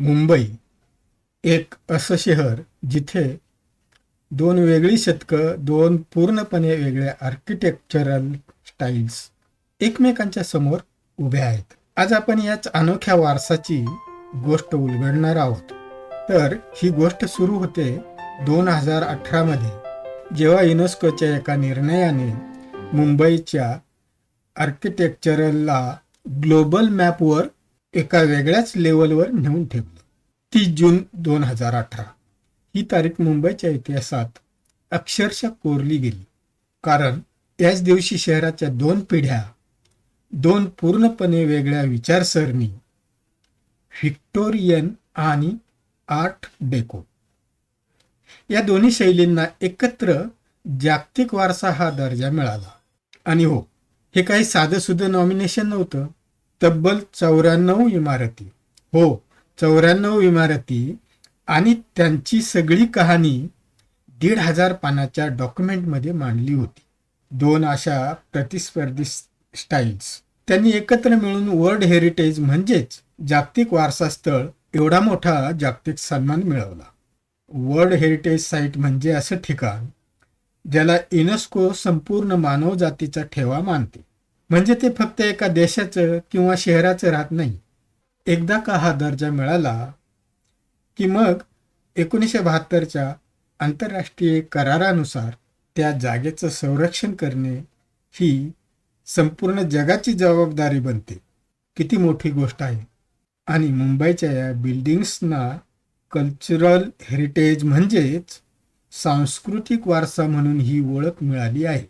मुंबई एक असं शहर जिथे दोन वेगळी शतकं दोन पूर्णपणे वेगळ्या आर्किटेक्चरल स्टाईल्स एकमेकांच्या समोर उभ्या आहेत. आज आपण याच अनोख्या वारसाची गोष्ट उलगडणार आहोत. तर ही गोष्ट सुरू होते दोन हजार अठरामध्ये जेव्हा युनेस्कोच्या एका निर्णयाने मुंबईच्या आर्किटेक्चरलला ग्लोबल मॅपवर एका वेगळ्याच लेवलवर नेऊन ठेवलं तीस जून दोन हजार अठरा. ही तारीख मुंबईच्या इतिहासात अक्षरशः कोरली गेली. कारण याच दिवशी शहराच्या दोन पिढ्या दोन पूर्णपणे वेगळ्या विचारसरणी व्हिक्टोरियन आणि आर्ट डेको. या दोन्ही शैलींना एकत्र जागतिक वारसा हा दर्जा मिळाला. आणि हो हे काही साधं सुद्धा नॉमिनेशन नव्हतं. तब्बल चौऱ्याण्णव इमारती. हो चौऱ्याण्णव इमारती आणि त्यांची सगळी कहाणी दीड हजार पानाच्या डॉक्युमेंटमध्ये मांडली होती. दोन अशा प्रतिस्पर्धी स्टाईल्स. त्यांनी एकत्र मिळून वर्ल्ड हेरिटेज म्हणजेच जागतिक वारसा स्थळ एवढा मोठा जागतिक सन्मान मिळवला. वर्ल्ड हेरिटेज साईट म्हणजे असं ठिकाण ज्याला युनेस्को संपूर्ण मानवजातीचा ठेवा मानते. म्हणजे ते फक्त एका देशाचं किंवा शहराचं राहत नाही. एकदा का हा दर्जा मिळाला की मग एकोणीसशे बहात्तरच्या आंतरराष्ट्रीय करारानुसार त्या जागेचं संरक्षण करणे ही संपूर्ण जगाची जबाबदारी बनते. किती मोठी गोष्ट आहे. आणि मुंबईच्या या बिल्डिंग्सना कल्चरल हेरिटेज म्हणजेच सांस्कृतिक वारसा म्हणून ही ओळख मिळाली आहे.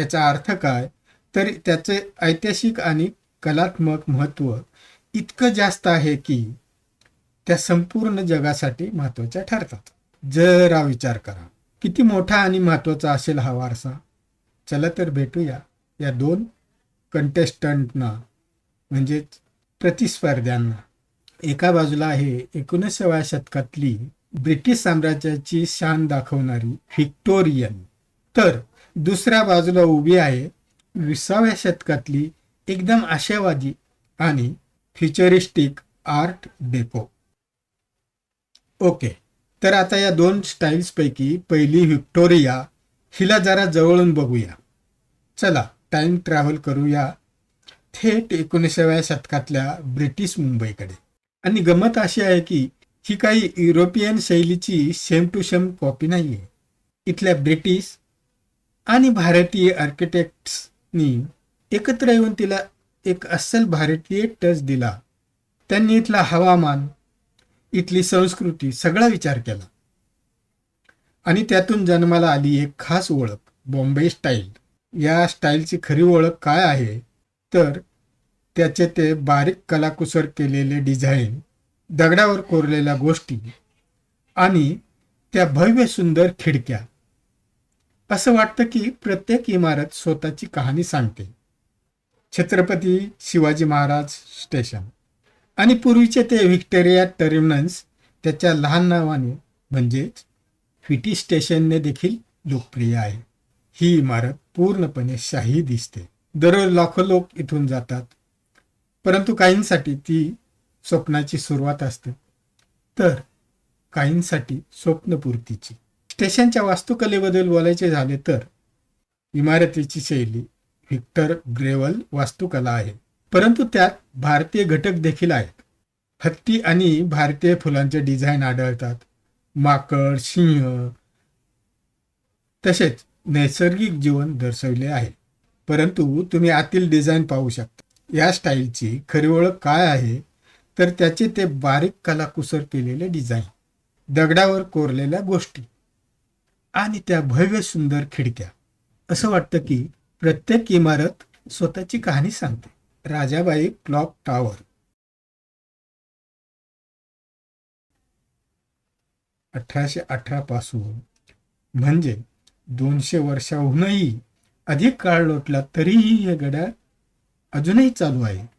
याचा अर्थ काय? तर त्याचे ऐतिहासिक आणि कलात्मक महत्त्व इतकं जास्त आहे की त्या संपूर्ण जगासाठी महत्त्वाच्या ठरतात. जरा विचार करा. किती मोठा आणि महत्त्वाचा असेल हा वारसा? चला तर भेटूया या दोन कंटेस्टंटना म्हणजेच प्रतिस्पर्ध्यांना. एका बाजूला आहे एकोणीसाव्या शतकातली ब्रिटिश साम्राज्याची शान दाखवणारी व्हिक्टोरियन. तर दुसऱ्या बाजूला उभी आहे विसाव्या शतकातली एकदम आशावादी आणि फ्युचरिस्टिक आर्ट डेको ओके तर आता या दोन स्टाईल्सपैकी पहिली व्हिक्टोरिया हिला जरा जवळून बघूया. चला टाइम ट्रॅव्हल करूया थेट एकोणीसाव्या शतकातल्या ब्रिटिश मुंबईकडे. आणि गमत अशी आहे की ही काही युरोपियन शैलीची सेम टू सेम कॉपी नाही आहे इथल्या ब्रिटिश आणि भारतीय पत्नी एकत्र येऊन तिला एक अस्सल भारतीय टच दिला. त्यांनी इथला हवामान इथली संस्कृती सगळा विचार केला. आणि त्यातून जन्माला आली एक खास ओळख बॉम्बे स्टाईल. या स्टाईलची खरी ओळख काय आहे? तर त्याचे ते बारीक कलाकुसर केलेले डिझाईन दगडावर कोरलेल्या गोष्टी आणि त्या भव्य सुंदर खिडक्या. असं वाटतं की प्रत्येक इमारत स्वतःची कहाणी सांगते. छत्रपती शिवाजी महाराज स्टेशन. आणि पूर्वीचे ते व्हिक्टोरिया टर्मिनस त्याच्या लहान नावाने म्हणजेच व्हिटी स्टेशनने देखील लोकप्रिय आहे. ही इमारत पूर्णपणे शाही दिसते. दररोज लाखो लोक इथून जातात. परंतु काहींसाठी ती स्वप्नाची सुरुवात असते. तर काहींसाठी स्वप्नपूर्तीची. स्टेशनच्या वास्तुकलेबद्दल बोलायचे झाले तर इमारतीची शैली व्हिक्टर ग्रेवल वास्तुकला आहे. परंतु त्यात भारतीय घटक देखील आहेत. हत्ती आणि भारतीय फुलांचे डिझाईन आढळतात. माकड सिंह तसेच नैसर्गिक जीवन दर्शवले आहे. परंतु तुम्ही आतील डिझाईन पाहू शकता. या स्टाईलची खरी ओळख काय आहे? तर त्याचे ते बारीक कलाकुसर केलेले डिझाईन. दगडावर कोरलेल्या गोष्टी. आणि त्या भव्य सुंदर खिडक्या. असं वाटतं की प्रत्येक इमारत स्वतःची कहाणी सांगते. Rajabai clock tower. अठराशे अठरा पासून म्हणजे दोनशे वर्षाहूनही अधिक काळ लोटला तरीही हे गड्याळ अजूनही चालू आहे.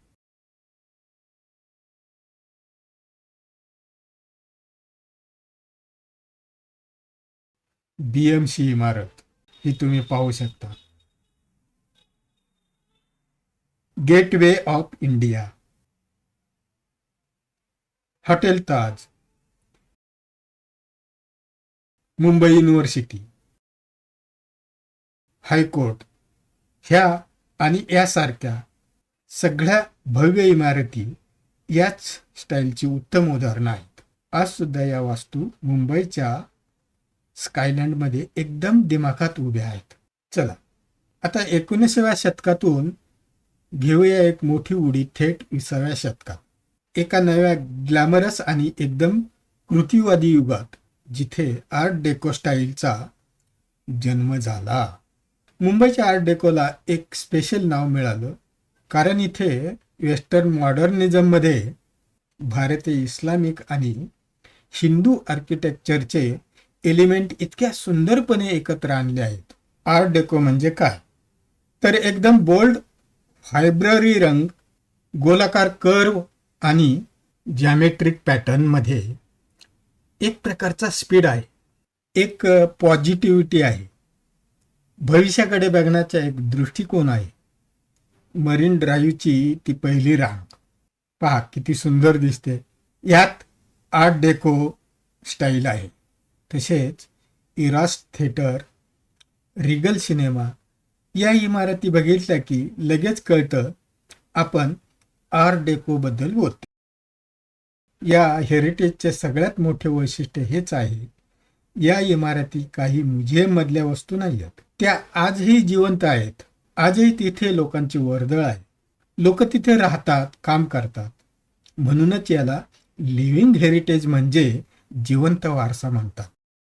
बीएमसी इमारत ही तुम्ही पाहू शकता. Gateway of India hotel Taj. Mumbai university. High court. ह्या आणि यासारख्या सगळ्या भव्य इमारती याच स्टाईलची उत्तम उदाहरणं आहेत. आज सुद्धा या वास्तू मुंबईच्या स्कायलँडमध्ये एकदम दिमाखात उभ्या आहेत. चला आता एकोणीसाव्या शतकातून घेऊया एक मोठी उडी थेट विसाव्या शतकात. एका नव्या ग्लॅमरस आणि एकदम कृतीवादी युगात जिथे आर्ट डेको स्टाईलचा जन्म झाला. मुंबईच्या आर्ट डेकोला एक स्पेशल नाव मिळालं कारण इथे वेस्टर्न मॉडर्निझममध्ये भारतीय इस्लामिक आणि हिंदू आर्किटेक्चरचे एलिमेंट इतक्या सुंदरपणे एकत्र आणले आहेत. आर्ट डेको म्हणजे काय? तर एकदम बोल्ड फायब्ररी रंग गोलाकार कर्व आणि जॅमेट्रिक पॅटर्नमध्ये एक प्रकारचा स्पीड आहे. एक पॉझिटिव्हिटी आहे. भविष्याकडे बघण्याचा एक दृष्टिकोन आहे. मरीन ड्राईव्हची ती पहिली रांग. पहा किती सुंदर दिसते. यात आर्ट डेको स्टाईल आहे. तसेच इरास थिएटर रिगल सिनेमा या इमारती बघितल्या की लगेच कळतं आपण आर डेकोबद्दल बोलतो. या हेरिटेजचे सगळ्यात मोठे वैशिष्ट्य हेच आहे या इमारती काही म्युझियममधल्या वस्तू नाही आहेत त्या आजही जिवंत आहेत. आजही तिथे लोकांची वर्दळ आहे. लोक तिथे राहतात काम करतात. म्हणूनच याला लिव्हिंग हेरिटेज म्हणजे जिवंत वारसा म्हणतात.